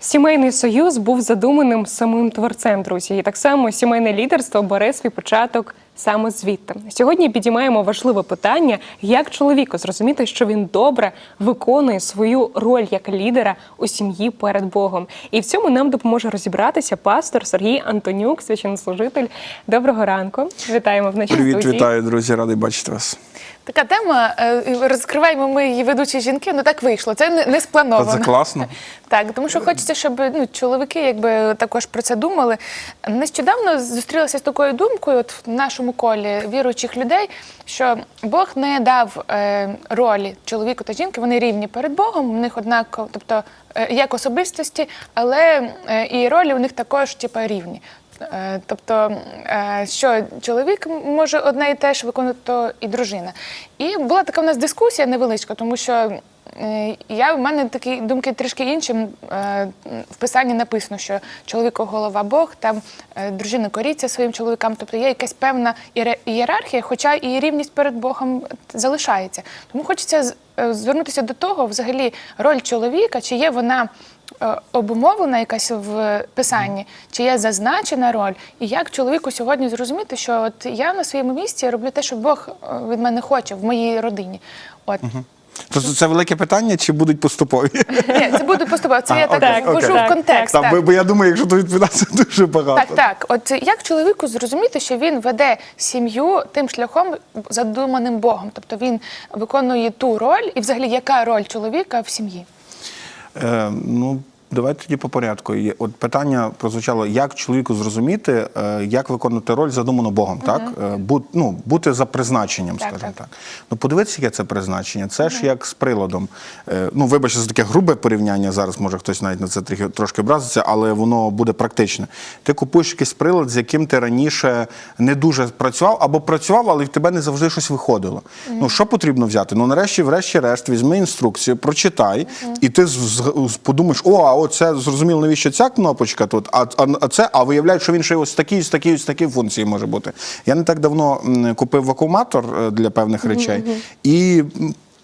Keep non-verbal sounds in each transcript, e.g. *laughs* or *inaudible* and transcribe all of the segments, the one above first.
Сімейний союз був задуманим самим творцем, друзі, і так само сімейне лідерство бере свій початок саме звідти. Сьогодні підіймаємо важливе питання, як чоловіку зрозуміти, що він добре виконує свою роль як лідера у сім'ї перед Богом. І в цьому нам допоможе розібратися пастор Сергій Антонюк, священнослужитель. Доброго ранку. Вітаємо в нашій Привіт, студії. вітаю, друзі, радий бачити вас. Така тема, е, розкриваємо ми її ведучі жінки, ну так вийшло. Це не, сплановано. Це класно. *laughs* Так, тому що хочеться, щоб ну, чоловіки якби також про це думали. Нещодавно зустрілася з такою думкою, от в нашому колі віруючих людей, що Бог не дав е, ролі чоловіку та жінки, вони рівні перед Богом, у них однаково, тобто е, як особистості, але е, і ролі у них також типу, рівні. Е, Тобто, е, що чоловік може одне і те ж виконувати, то і дружина. І була така в нас дискусія невеличка, тому що я в мене такі думки трішки інші. Е, В писанні написано, що чоловіку голова Бог, там дружина коріться своїм чоловікам. Тобто є якась певна ієрархія, хоча і рівність перед Богом залишається. Тому хочеться звернутися до того, взагалі, роль чоловіка, чи є вона обумовлена якась в писанні, чи є зазначена роль, і як чоловіку сьогодні зрозуміти, що от я на своєму місці роблю те, що Бог е, від мене хоче в моїй родині. От Тобто це велике питання, чи будуть поступові? Ні, це буде поступово. Це А, я так окей, ввожу в контекст. Там, так. бо- бо я думаю, якщо то відповідати, це дуже багато. Так, так. От як чоловіку зрозуміти, що він веде сім'ю тим шляхом, задуманим Богом, тобто він виконує ту роль, і взагалі яка роль чоловіка в сім'ї? Е, ну, давайте тоді по порядку. От питання прозвучало, як чоловіку зрозуміти, е, як виконувати роль задуману Богом, так? Е, бу, ну, бути за призначенням, Так, скажімо так. так. Ну, подивитися, яке це призначення. Це ж як з приладом. Е, ну, вибачте, за таке грубе порівняння. Зараз може хтось навіть на це трохи, трошки образиться, але воно буде практичне. Ти купуєш якийсь прилад, з яким ти раніше не дуже працював, або працював, але в тебе не завжди щось виходило. Ну, що потрібно взяти? Ну, нарешті, врешті-решт, візьми інструкцію, прочитай, і ти подумаєш, о, а оце зрозуміло, навіщо ця кнопочка тут, а, а, а це, а виявляють, що він ще ось такі, ось такі, ось такі функції може бути. Я не так давно купив вакууматор е, для певних речей, і.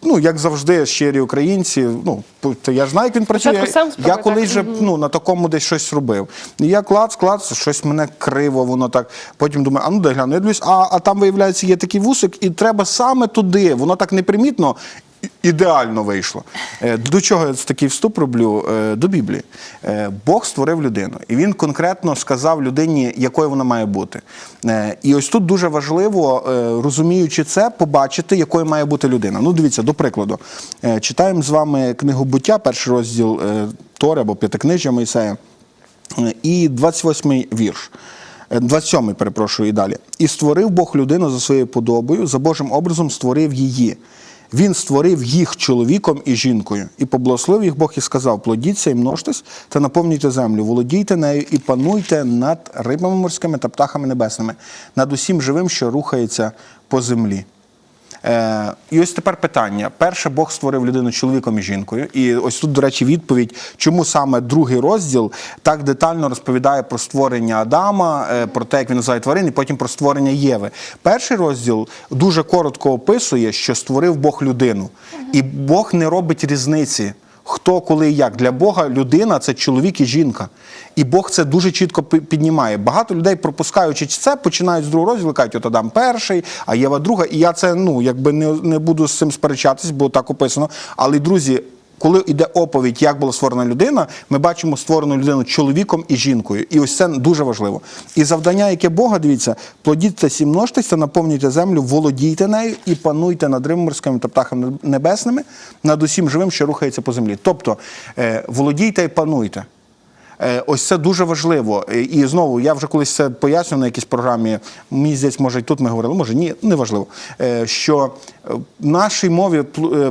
Ну, як завжди, щирі українці. Ну, я знаю, як він працює. Спочатку сам Я колись же ну, на такому десь щось робив. І я клац, клац, щось мене криво, воно так. Потім думаю, а ну дай гляну. Я дивлюсь, а, а там, виявляється, є такий вусик, і треба саме туди. Воно так непримітно. Ідеально вийшло. Е, До чого я такий вступ роблю? Е, До Біблії. Е, Бог створив людину, і він конкретно сказав людині, якою вона має бути. І ось тут дуже важливо, розуміючи це, побачити, якою має бути людина. Ну, дивіться, до прикладу, читаємо з вами книгу буття, перший розділ Тори або П'ятикнижжя Мойсея, і 28-й вірш. Е, 27-й, перепрошую, і далі. І створив Бог людину за своєю подобою, за Божим образом створив її. Він створив їх чоловіком і жінкою, і поблагословив їх Бог і сказав: плодіться і множтесь та наповнюйте землю, володійте нею і пануйте над рибами морськими та птахами небесними, над усім живим, що рухається по землі. Е, і ось тепер питання. Перше, Бог створив людину чоловіком і жінкою. І ось тут, до речі, відповідь, чому саме другий розділ так детально розповідає про створення Адама, е, про те, як він називає тварин, і потім про створення Єви. Перший розділ дуже коротко описує, що створив Бог людину. І Бог не робить різниці. Хто, коли і як. Для Бога людина це чоловік і жінка. І Бог це дуже чітко піднімає. Багато людей, пропускаючи це, починають з другого розділу, кажуть, от Адам перший, а Єва друга. І я це ну, якби не, не буду з цим сперечатись, бо так описано. Але, друзі, коли йде оповідь, як була створена людина, ми бачимо створену людину чоловіком і жінкою. І ось це дуже важливо. І завдання, яке Бога, дивіться, плодіться множтеся, наповнюйте землю, володійте нею і пануйте над римморськими морськими та птахами небесними, над усім живим, що рухається по землі. Тобто е, володійте і пануйте. Е, Ось це дуже важливо. І знову я вже колись це пояснював на якійсь програмі. Мені здається, може, і тут ми говорили, може ні, неважливо. Е, Що е, в нашій мові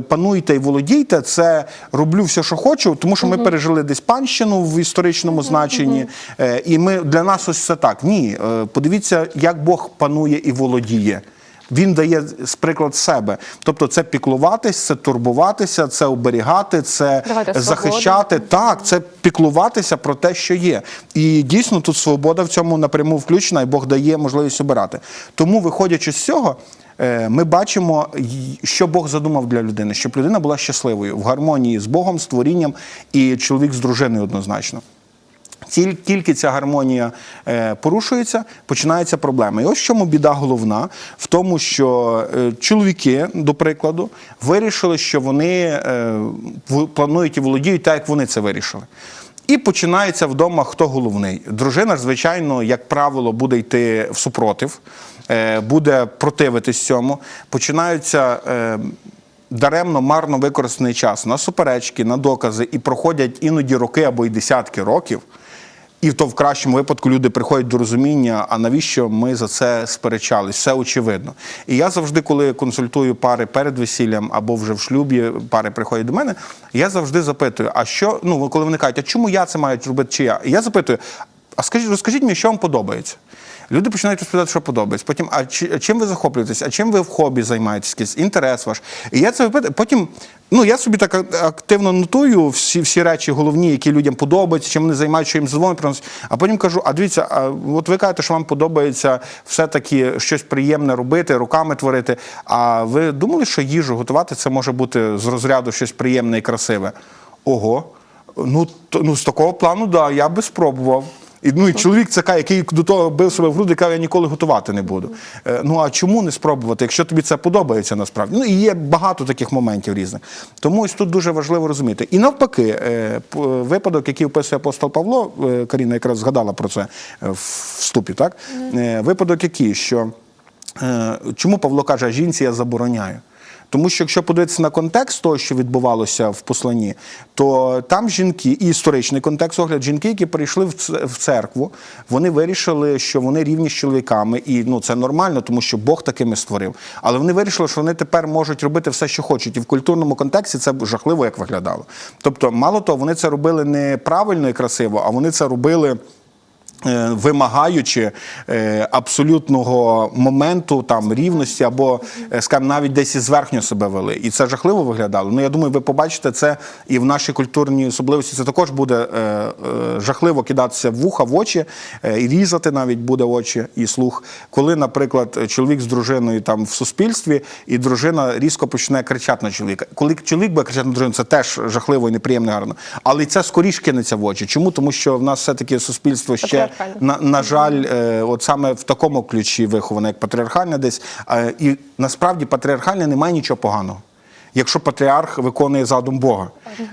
пануйте і володійте, це роблю все, що хочу, тому що ми пережили десь панщину в історичному значенні. І ми для нас ось це так. Ні, подивіться, як Бог панує і володіє. Він дає приклад себе. Тобто, це піклуватись, це турбуватися, це оберігати, це Давайте свободу. захищати. Так, це піклуватися про те, що є. І дійсно тут свобода в цьому напряму включена, і Бог дає можливість обирати. Тому, виходячи з цього. е, Ми бачимо, що Бог задумав для людини, щоб людина була щасливою в гармонії з Богом, з творінням і чоловік з дружиною однозначно. Тіль- Тільки ця гармонія е, порушується, починаються проблеми. І ось чому біда головна в тому, що е, чоловіки, до прикладу, вирішили, що вони е, планують і володіють так, як вони це вирішили. І починається вдома хто головний. Дружина звичайно, як правило, буде йти в супротив, буде противитись цьому. Починаються. даремно марно використаний час на суперечки, на докази, і проходять іноді роки або й десятки років. І то в кращому випадку люди приходять до розуміння, а навіщо ми за це сперечались? Все очевидно. І я завжди, коли консультую пари перед весіллям або вже в шлюбі, пари приходять до мене, я завжди запитую: а що, ну коли вони кажуть, а чому я це маю робити, чи я? І я запитую: а скажіть, розкажіть мені, що вам подобається? Люди починають розповідати, що подобається. Потім, а чим ви захоплюєтесь? А чим ви в хобі займаєтесь? Якийсь інтерес ваш? І я це. Потім, ну я собі так активно нотую всі, всі речі головні, які людям подобаються, чим вони займаються, що їм задоволення приносить. А потім кажу: а дивіться, а от ви кажете, що вам подобається все-таки щось приємне робити, руками творити. А ви думали, що їжу готувати це може бути з розряду щось приємне і красиве? Ого. Ну, ну з такого плану, да, я би спробував. І, ну, і чоловік це каже, який до того бив себе в груди, каже, я ніколи готувати не буду. Е, ну а чому не спробувати, якщо тобі це подобається насправді? Ну і є багато таких моментів різних. Тому ось тут дуже важливо розуміти. І навпаки, е, випадок, який описує апостол Павло, е, Каріна якраз згадала про це е, в вступі, так? Е, випадок який, що е, чому Павло каже, жінці я забороняю? Тому що якщо подивитися на контекст того, що відбувалося в посланні, то там жінки, і історичний контекст огляд, жінки, які прийшли в церкву, вони вирішили, що вони рівні з чоловіками, і ну це нормально, тому що Бог такими створив. Але вони вирішили, що вони тепер можуть робити все, що хочуть. І в культурному контексті це жахливо як виглядало. Тобто, мало того, вони це робили не правильно і красиво, а вони це робили. Е, Вимагаючи е, абсолютного моменту там рівності, або е, скажімо, навіть десь і зверхньо себе вели, і це жахливо виглядало. Ну я думаю, ви побачите це і в нашій культурній особливості. Це також буде жахливо кидатися в вуха, в очі, і різати навіть буде очі і слух. Коли, наприклад, чоловік з дружиною там в суспільстві, і дружина різко почне кричати на чоловіка. Коли чоловік буде кричати на дружину, це теж жахливо і неприємно гарно. Але це скоріш кинеться в очі. Чому? Тому що в нас все-таки суспільство ще Патріархальне. На, на жаль, е, от саме в такому ключі вихована, як патріархальна, десь. І насправді патріархальна немає нічого поганого. Якщо патріарх виконує задум Бога,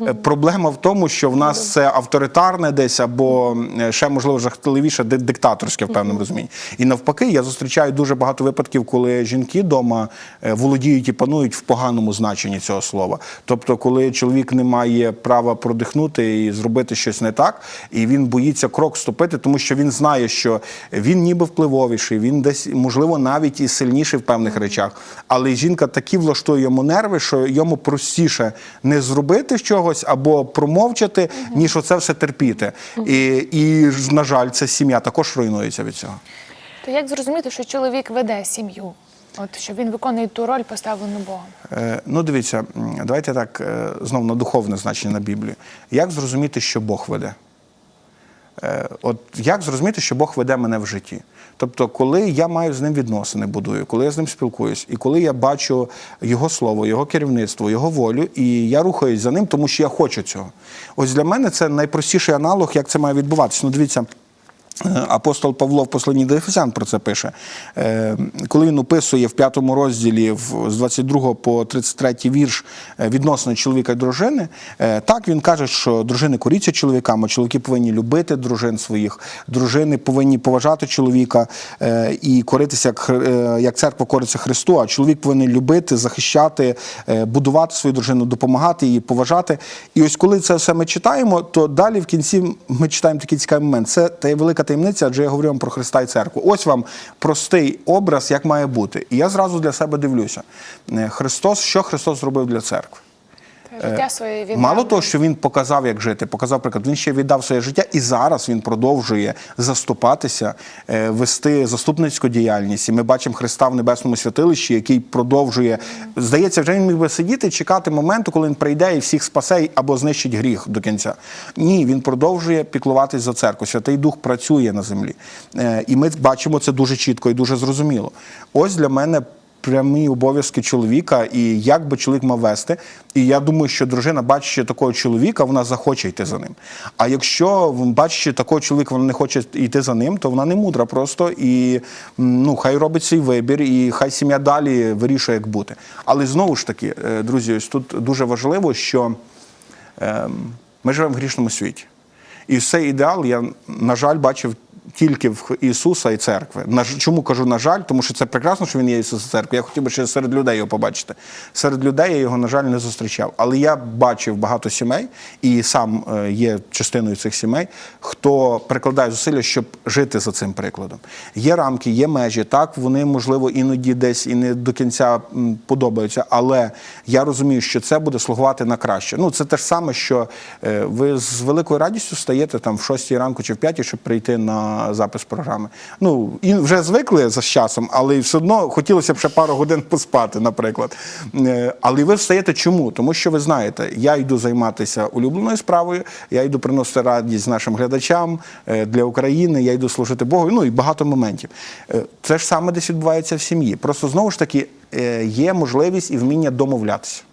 Е, проблема в тому, що в нас це авторитарне десь або е, ще можливо жахливіше ди- диктаторське в певному розумінні. І навпаки, я зустрічаю дуже багато випадків, коли жінки вдома е, володіють і панують в поганому значенні цього слова. Тобто, коли чоловік не має права продихнути і зробити щось не так, і він боїться крок ступити, тому що він знає, що він ніби впливовіший, він десь можливо навіть і сильніший в певних речах. Але жінка такі влаштує йому нерви, що йому простіше не зробити чогось або промовчати, ніж оце все терпіти. І, і ж, на жаль, ця сім'я також руйнується від цього. То як зрозуміти, що чоловік веде сім'ю? От що він виконує ту роль, поставлену Богом. Е, Ну, дивіться, давайте так е, знову на духовне значення на Біблію. Як зрозуміти, що Бог веде? Е, От як зрозуміти, що Бог веде мене в житті? Тобто, коли я маю з ним відносини, будую, коли я з ним спілкуюсь, і коли я бачу його слово, його керівництво, його волю, і я рухаюсь за ним, тому що я хочу цього. Ось для мене це найпростіший аналог, як це має відбуватися. Ну, дивіться. Е, Апостол Павло в посланні до Ефесян про це пише. Е, Коли він описує в п'ятому розділі з 22 по 33 вірш е, відносно чоловіка і дружини, так він каже, що дружини коріться чоловікам, а чоловіки повинні любити дружин своїх, дружини повинні поважати чоловіка і коритися, як, церква кориться Христу, а чоловік повинен любити, захищати, будувати свою дружину, допомагати їй, поважати. І ось коли це все ми читаємо, то далі в кінці ми читаємо такий цікавий момент. Це та велика таємниця, адже я говорю вам про Христа і церкву. Ось вам простий образ, як має бути. І я зразу для себе дивлюся. Е, Христос, що Христос зробив для церкви? Та життя своє віддав. Мало того, що він показав, як жити, показав приклад. Він ще віддав своє життя, і зараз він продовжує заступатися, е, вести заступницьку діяльність. І ми бачимо Христа в небесному святилищі, який продовжує. Здається, вже він міг би сидіти, чекати моменту, коли він прийде і всіх спасе або знищить гріх до кінця. Ні, він продовжує піклуватись за церкву. Святий Дух працює на землі. Е, І ми бачимо це дуже чітко і дуже зрозуміло. Ось для мене прямі обов'язки чоловіка і як би чоловік мав вести. І я думаю, що дружина, бачачи такого чоловіка, вона захоче йти за ним. А якщо бачачи такого чоловіка, вона не хоче йти за ним, то вона не мудра просто і ну хай робить свій вибір, і хай сім'я далі вирішує, як бути. Але знову ж таки, е, друзі, ось тут дуже важливо, що ем, ми живемо в грішному світі. І цей ідеал я, на жаль, бачив тільки в Ісуса і церкви. На Чому кажу на жаль? Тому що це прекрасно, що він є Ісус і церкви. Я хотів би ще серед людей його побачити. Серед людей я його, на жаль, не зустрічав. Але я бачив багато сімей, і сам е, є частиною цих сімей, хто прикладає зусилля, щоб жити за цим прикладом. Є рамки, є межі. Так, вони, можливо, іноді десь і не до кінця подобаються, але я розумію, що це буде слугувати на краще. Ну, це те ж саме, що е, ви з великою радістю стаєте там в 6 ранку чи в 5, щоб прийти на запис програми. Ну, і вже звикли за часом, але все одно хотілося б ще пару годин поспати, наприклад. Е, Але ви встаєте чому? Тому що ви знаєте, я йду займатися улюбленою справою, я йду приносити радість нашим глядачам е, для України, я йду служити Богу, ну і багато моментів. Е, Це ж саме десь відбувається в сім'ї. Просто знову ж таки є можливість і вміння домовлятися.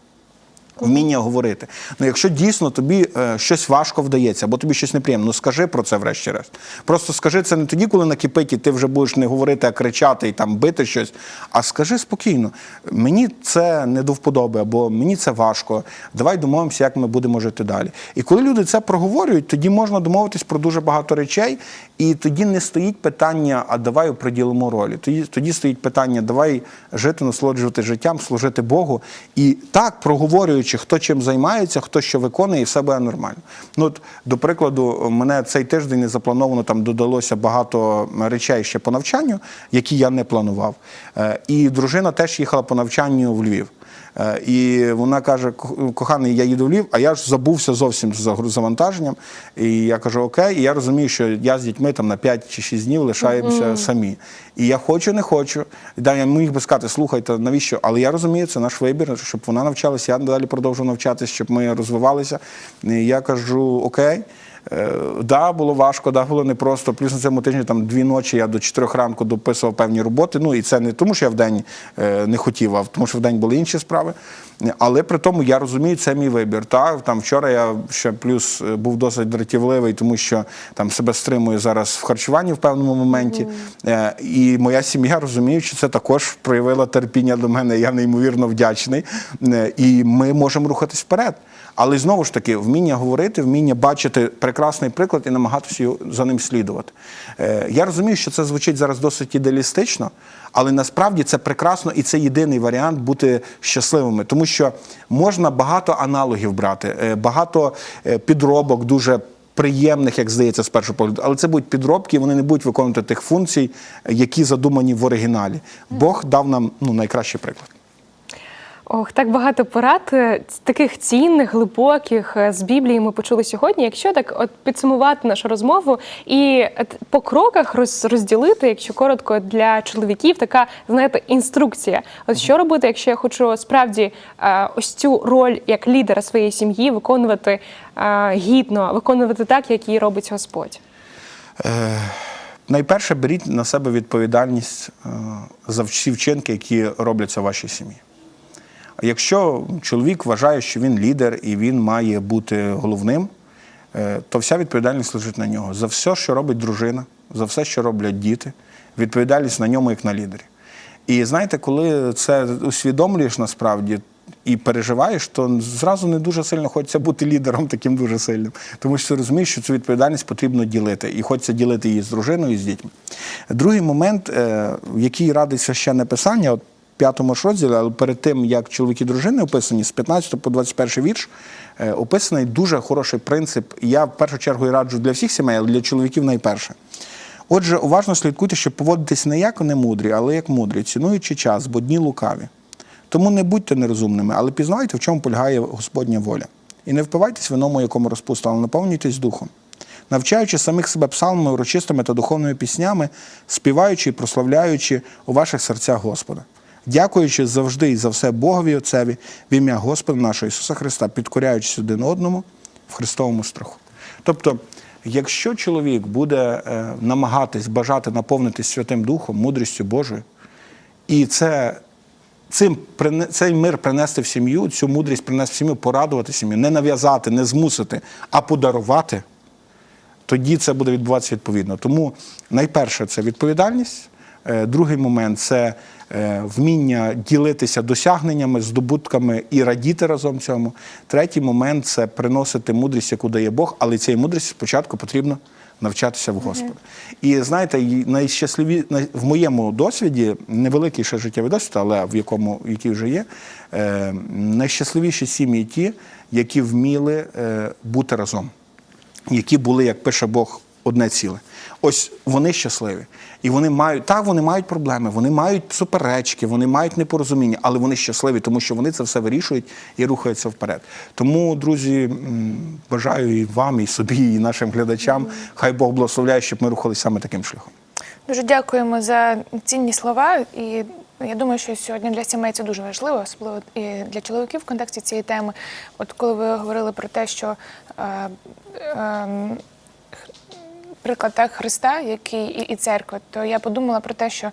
Вміння говорити. Ну, якщо дійсно тобі е, щось важко вдається, або тобі щось неприємно, ну скажи про це врешті-решт. Просто скажи це не тоді, коли накипить, і ти вже будеш не говорити, а кричати і там бити щось. А скажи спокійно: мені це не до вподоби, або мені це важко. Давай домовимося, як ми будемо жити далі. І коли люди це проговорюють, тоді можна домовитись про дуже багато речей, і тоді не стоїть питання, а давай приділимо ролі. Тоді, тоді стоїть питання, давай жити, насолоджувати життям, служити Богу. І так, проговорюючи, хто чим займається, хто що виконує, і все буде нормально. Ну, от, до прикладу, мене цей тиждень не заплановано, там додалося багато речей ще по навчанню, які я не планував. Е, І дружина теж їхала по навчанню в Львів. Е, І вона каже: коханий, я їду в Львів, а я ж забувся зовсім за грузовантаженням. І я кажу, окей, і я розумію, що я з дітьми там на 5 чи 6 днів лишаємося самі. І я хочу, не хочу. І да, я міг би сказати, слухайте, навіщо? Але я розумію, це наш вибір, щоб вона навчалася, я далі продовжу навчатися, щоб ми розвивалися. І я кажу, окей. Е, Да, було важко, да, було непросто. Плюс на цьому тижні там дві ночі я до чотирьох ранку дописував певні роботи. Ну і це не тому, що я вдень е, не хотів, а тому, що вдень були інші справи. Але при тому я розумію, це мій вибір. Та там вчора я ще плюс е, був досить дратівливий, тому що там себе стримую зараз в харчуванні в певному моменті. Е, І моя сім'я розуміє, що це також проявила терпіння до мене. Я неймовірно вдячний. І ми можемо рухатись вперед. Але знову ж таки, вміння говорити, вміння бачити прекрасний приклад і намагатися за ним слідувати. Е, Я розумію, що це звучить зараз досить ідеалістично, але насправді це прекрасно і це єдиний варіант бути щасливими, тому що можна багато аналогів брати, е, багато е, підробок дуже. Приємних, як здається, з першого погляду, але це будуть підробки, вони не будуть виконувати тих функцій, які задумані в оригіналі. Бог дав нам ну, найкращий приклад. Ох, так багато порад е, таких цінних, глибоких е, з Біблії ми почули сьогодні. Якщо так от підсумувати нашу розмову і по кроках роз, розділити, якщо коротко для чоловіків, така знаєте, інструкція. От що робити, якщо я хочу справді е, ось цю роль як лідера своєї сім'ї виконувати е, гідно, виконувати так, як її робить Господь. Найперше беріть на себе відповідальність е, за всі вчинки, які робляться в вашій сім'ї. Якщо чоловік вважає, що він лідер і він має бути головним, е, то вся відповідальність лежить на нього. За все, що робить дружина, за все, що роблять діти, відповідальність на ньому, як на лідері. І знаєте, коли це усвідомлюєш насправді і переживаєш, то зразу не дуже сильно хочеться бути лідером таким дуже сильним. Тому що розумієш, що цю відповідальність потрібно ділити. І хочеться ділити її з дружиною і з дітьми. Другий момент, е, який радить священне писання, от п'ятому ж розділі, але перед тим, як чоловіки і дружини описані, з 15 по 21 вірш, е, описаний дуже хороший принцип. Я в першу чергу і раджу для всіх сімей, але для чоловіків найперше. Отже, уважно слідкуйте, щоб поводитись не як немудрі, але як мудрі, цінуючи час, бо дні лукаві. Тому не будьте нерозумними, але пізнавайте, в чому полягає Господня воля. І не впивайтесь вином, у якому розпусто, але наповнюйтесь духом. Навчаючи самих себе псалмами, урочистими та духовними піснями, співаючи і прославляючи у ваших серцях Господа, дякуючи завжди і за все Богові Отцеві в ім'я Господа нашого Ісуса Христа, підкоряючись один одному в Христовому страху. Тобто, якщо чоловік буде е, намагатись бажати наповнитись Святим Духом, мудрістю Божою, і це цим цей мир принести в сім'ю, цю мудрість принести в сім'ю, порадувати сім'ю, не нав'язати, не змусити, а подарувати, тоді це буде відбуватися відповідно. Тому найперше це відповідальність. Е, Другий момент це е, вміння ділитися досягненнями, здобутками і радіти разом цьому. Третій момент це приносити мудрість, яку дає Бог, але цієї мудрості спочатку потрібно навчатися в Господа. І знаєте, найщасливі в моєму досвіді, невеликий ще життєвий досвід, але в якому який вже є, е, найщасливіші сім'ї ті, які вміли бути разом які були, як пише Бог, одне ціле. Ось вони щасливі. І вони мають, так, вони мають проблеми, вони мають суперечки, вони мають непорозуміння, але вони щасливі, тому що вони це все вирішують і рухаються вперед. Тому, друзі, бажаю і вам, і собі, і нашим глядачам. Хай Бог благословляє, щоб ми рухалися саме таким шляхом. Дуже дякуємо за цінні слова. І я думаю, що сьогодні для сімей це дуже важливо, особливо і для чоловіків в контексті цієї теми. От коли ви говорили про те, що е, е, приклад так Христа, який і, і церкви, то я подумала про те, що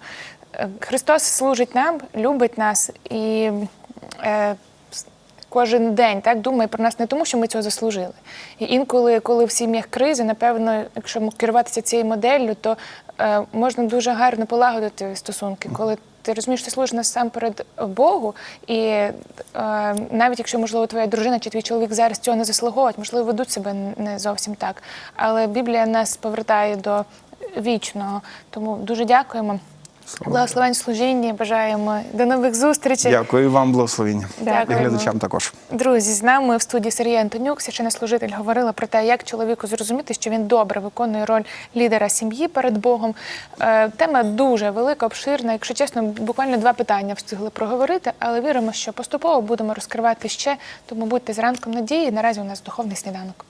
е, Христос служить нам, любить нас і. Е, Кожен день так думає про нас не тому, що ми цього заслужили. І інколи, коли в сім'ях кризи, напевно, якщо керуватися цією моделлю, то е, можна дуже гарно полагодити стосунки, коли ти розумієш, ти служиш насамперед Богу, і е, навіть якщо, можливо, твоя дружина чи твій чоловік зараз цього не заслуговують, можливо, ведуть себе не зовсім так. Але Біблія нас повертає до вічного. Тому дуже дякуємо. Благословень служінні, бажаємо до нових зустрічей. Дякую вам, благословіння. І глядачам також. Друзі, з нами в студії Сергій Антонюк, священнослужитель, говорила про те, як чоловіку зрозуміти, що він добре виконує роль лідера сім'ї перед Богом. Е, Тема дуже велика, обширна. Якщо чесно, буквально два питання встигли проговорити, але віримо, що поступово будемо розкривати ще. Тому будьте з ранком надії. Наразі у нас духовний сніданок.